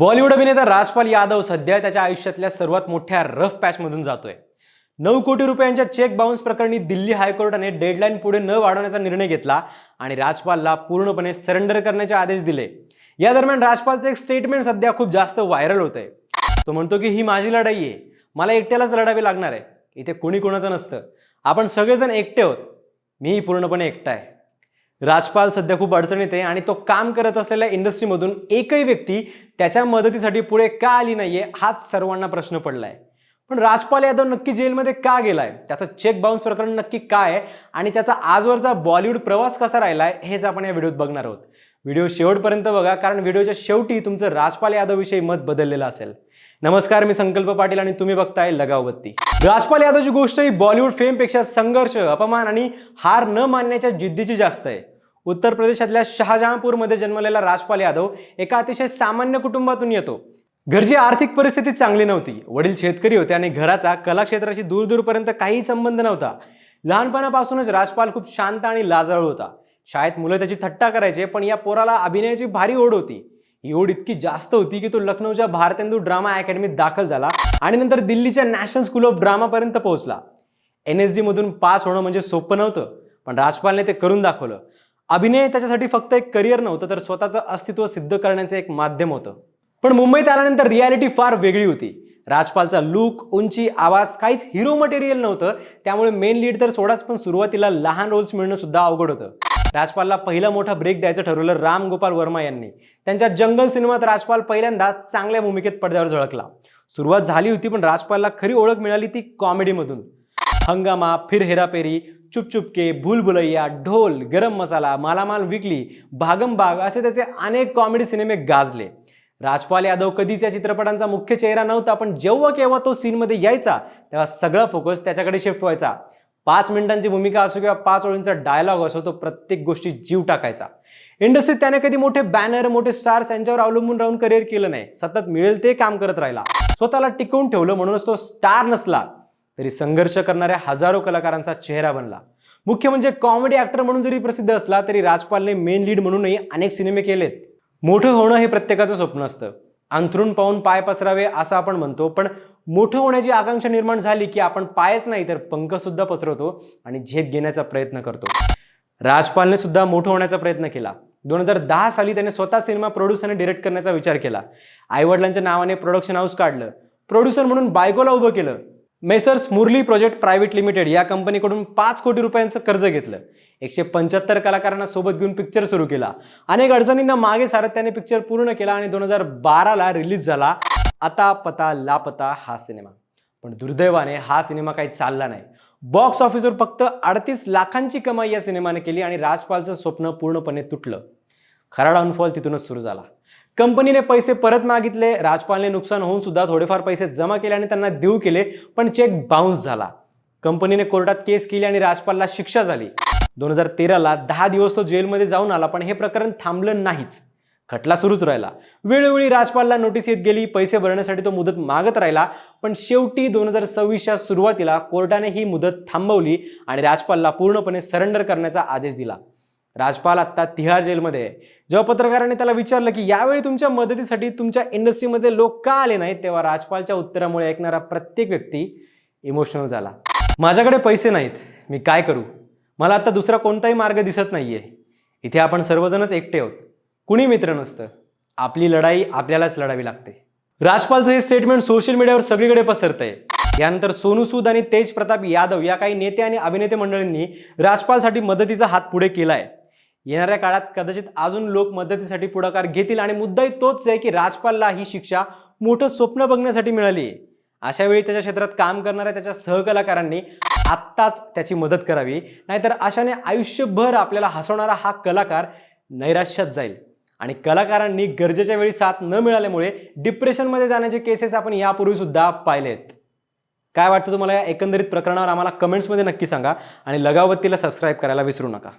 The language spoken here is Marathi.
बॉलिवूड अभिनेता राजपाल यादव सध्या त्याच्या आयुष्यातल्या सर्वात मोठ्या रफ पॅचमधून जातोय. नऊ कोटी रुपयांच्या चेक बाउन्स प्रकरणी दिल्ली हायकोर्टाने डेडलाईन पुढे न वाढवण्याचा निर्णय घेतला आणि राजपालला पूर्णपणे सरेंडर करण्याचे आदेश दिले. या दरम्यान राजपालचं एक स्टेटमेंट सध्या खूप जास्त व्हायरल होत आहे तो म्हणतो की ही माझी लढाई आहे. मला एकट्यालाच लढावी लागणार आहे. इथे कोणी कोणाचं नसतं. आपण सगळेजण एकटे आहोत. मीही पूर्णपणे एकटा आहे. राजपाल सध्या खूप अडचणीत आहे आणि तो काम करत असलेल्या इंडस्ट्रीमधून एकही व्यक्ती त्याच्या मदतीसाठी पुढे का आली नाहीये हाच सर्वांना प्रश्न पडलाय. पण राजपाल यादव नक्की जेलमध्ये का गेलाय? त्याचं चेक बाउन्स प्रकरण नक्की काय आहे? आणि त्याचा आजवरचा बॉलिवूड प्रवास कसा राहिलाय हेच आपण या व्हिडिओत बघणार आहोत. व्हिडिओ शेवटपर्यंत बघा कारण व्हिडिओच्या शेवटी तुमचं राजपाल यादवविषयी मत बदललेलं असेल. नमस्कार मी संकल्प पाटील आणि तुम्ही बघताय लगावबत्ती. राजपाल यादवची गोष्ट ही बॉलिवूड फेमपेक्षा संघर्ष अपमान आणि हार न मानण्याच्या जिद्दीची जास्त आहे. उत्तर प्रदेशातल्या शहाजहांपूरमध्ये जन्मलेला राजपाल यादव एका अतिशय सामान्य कुटुंबातून येतो. घरची आर्थिक परिस्थिती चांगली नव्हती. वडील शेतकरी होते आणि घराचा कला क्षेत्राशी दूर दूरपर्यंत काही संबंध नव्हता. लहानपणापासूनच राजपाल खूप शांत आणि लाजाळू होता. शाळेत मुलं त्याची थट्टा करायचे पण या पोराला अभिनयाची भारी ओढ होती. ही ओढ इतकी जास्त होती की तो लखनौच्या भारतेंदू ड्रामा अकॅडमीत दाखल झाला आणि नंतर दिल्लीच्या नॅशनल स्कूल ऑफ ड्रामापर्यंत पोहोचला. एन एस मधून पास होणं म्हणजे सोपं नव्हतं पण राजपालने ते करून दाखवलं. अभिनय त्याच्यासाठी फक्त एक करिअर नव्हतं तर स्वतःचं अस्तित्व सिद्ध करण्याचं एक माध्यम होतं. पण मुंबईत आल्यानंतर रियालिटी फार वेगळी होती. राजपालचा लुक उंची आवाज काहीच हिरो मटेरियल नव्हतं. त्यामुळे मेन लीड तर सोडाच पण सुरुवातीला लहान रोल्स मिळणं सुद्धा अवघड होतं. राजपालला पहिला मोठा ब्रेक द्यायचं ठरवलं राम गोपाल वर्मा यांनी. त्यांच्या जंगल सिनेमात राजपाल पहिल्यांदा चांगल्या भूमिकेत पडद्यावर झळकला. सुरुवात झाली होती पण राजपालला खरी ओळख मिळाली ती कॉमेडीमधून हंगामा फिर हेरापेरी चुप चुपके भूल भुलैया ढोल गरम मसाला मालामाल विकली भागम भाग असे त्याचे अनेक कॉमेडी सिनेमे गाजले. राजपाल यादव कधीच या चित्रपटांचा मुख्य चेहरा नव्हता पण जेव्हा केव्हा तो सीनमध्ये यायचा तेव्हा सगळा फोकस त्याच्याकडे शिफ्ट व्हायचा. पाच मिनिटांची भूमिका असो किंवा पाच ओळींचा डायलॉग असो तो प्रत्येक गोष्टी जीव टाकायचा. इंडस्ट्रीत त्याने कधी मोठे बॅनर मोठे स्टार्स यांच्यावर अवलंबून राहून करिअर केलं नाही. सतत मिळेल ते काम करत राहिला. स्वतःला टिकवून ठेवलं म्हणूनच तो स्टार नसला. तरी संघर्ष करणाऱ्या हजारो कलाकारांचा चेहरा बनला. मुख्य म्हणजे कॉमेडी ॲक्टर म्हणून जरी प्रसिद्ध असला तरी राजपालने मेन लीड म्हणूनही अनेक सिनेमे केलेत. मोठं होणं हे प्रत्येकाचं स्वप्न असतं. अंथरून पाहून पाय पसरावे असं आपण म्हणतो पण मोठं होण्याची आकांक्षा निर्माण झाली की आपण पायच नाही तर पंखसुद्धा पसरवतो आणि झेप घेण्याचा प्रयत्न करतो. राजपालने सुद्धा मोठं होण्याचा प्रयत्न केला. दोन हजार दहा साली त्याने स्वतः सिनेमा प्रोड्यूस आणि डिरेक्ट करण्याचा विचार केला. आईवडिलांच्या नावाने प्रोडक्शन हाऊस काढलं. प्रोड्युसर म्हणून बायकोला उभं केलं. Messrs Murali project private limited या कंपनीकडून पाच कोटी रुपयांचं कर्ज घेतलं. एकशे पंच्याहत्तर कलाकारांना सोबत घेऊन पिक्चर सुरू केला. अनेक अडचणींना मागे सारथ्याने पिक्चर पूर्ण केला आणि दोन हजार बाराला रिलीज झाला. आता पता लापता हा सिनेमा पण दुर्दैवाने हा सिनेमा काही चालला नाही. बॉक्स ऑफिसवर फक्त अडतीस लाखांची कमाई या सिनेमाने केली आणि राजपालचं स्वप्न पूर्णपणे तुटलं. खराडा अनफॉल तिथूनच सुरू झाला. कंपनीने पैसे परत मागितले राजपालने नुकसान होऊन सुद्धा थोडेफार पैसे जमा केले आणि त्यांना देऊ केले पण चेक बाउन्स झाला. कंपनीने कोर्टात केस केली आणि राजपालला शिक्षा झाली. दोन हजार तेराला दहा दिवस तो जेलमध्ये जाऊन आला पण हे प्रकरण थांबलं नाहीच. खटला सुरूच राहिला. वेळोवेळी राजपालला नोटीस येत गेली पैसे भरण्यासाठी तो मुदत मागत राहिला पण शेवटी दोन हजार सव्वीसच्या सुरुवातीला कोर्टाने ही मुदत थांबवली आणि राजपालला पूर्णपणे सरेंडर करण्याचा आदेश दिला. राजपाल आत्ता तिहार जेलमध्ये आहे. जेव्हा पत्रकारांनी त्याला विचारलं की यावेळी तुमच्या मदतीसाठी तुमच्या इंडस्ट्रीमध्ये लोक का आले नाहीत तेव्हा राजपालच्या उत्तरामुळे ऐकणारा प्रत्येक व्यक्ती इमोशनल झाला. माझ्याकडे पैसे नाहीत मी काय करू? मला आता दुसरा कोणताही मार्ग दिसत नाही आहे इथे आपण सर्वजणच एकटे आहोत. कुणी मित्र नसतं. आपली लढाई आपल्यालाच लढावी लागते. राजपालचं हे स्टेटमेंट सोशल मीडियावर सगळीकडे पसरतंय. यानंतर सोनू सूद आणि तेज प्रताप यादव या काही नेते आणि अभिनेते मंडळींनी राजपालसाठी मदतीचा हात पुढे केला आहे येणाऱ्या काळात कदाचित अजून लोक मदतीसाठी पुढाकार घेतील आणि मुद्दाही तोच आहे की राजपालला ही शिक्षा मोठं स्वप्न बघण्यासाठी मिळाली आहे. अशा वेळी त्याच्या क्षेत्रात काम करणाऱ्या त्याच्या सहकलाकारांनी आत्ताच त्याची मदत करावी. नाहीतर अशाने आयुष्यभर आपल्याला हसवणारा हा कलाकार नैराश्यात जाईल. आणि कलाकारांनी गरजेच्या वेळी साथ न मिळाल्यामुळे डिप्रेशनमध्ये जाण्याचे केसेस आपण यापूर्वी सुद्धा पाहिलेत. काय वाटतं तुम्हाला या एकंदरीत प्रकरणावर? आम्हाला कमेंट्समध्ये नक्की सांगा आणि लगावतीला सबस्क्राईब करायला विसरू नका.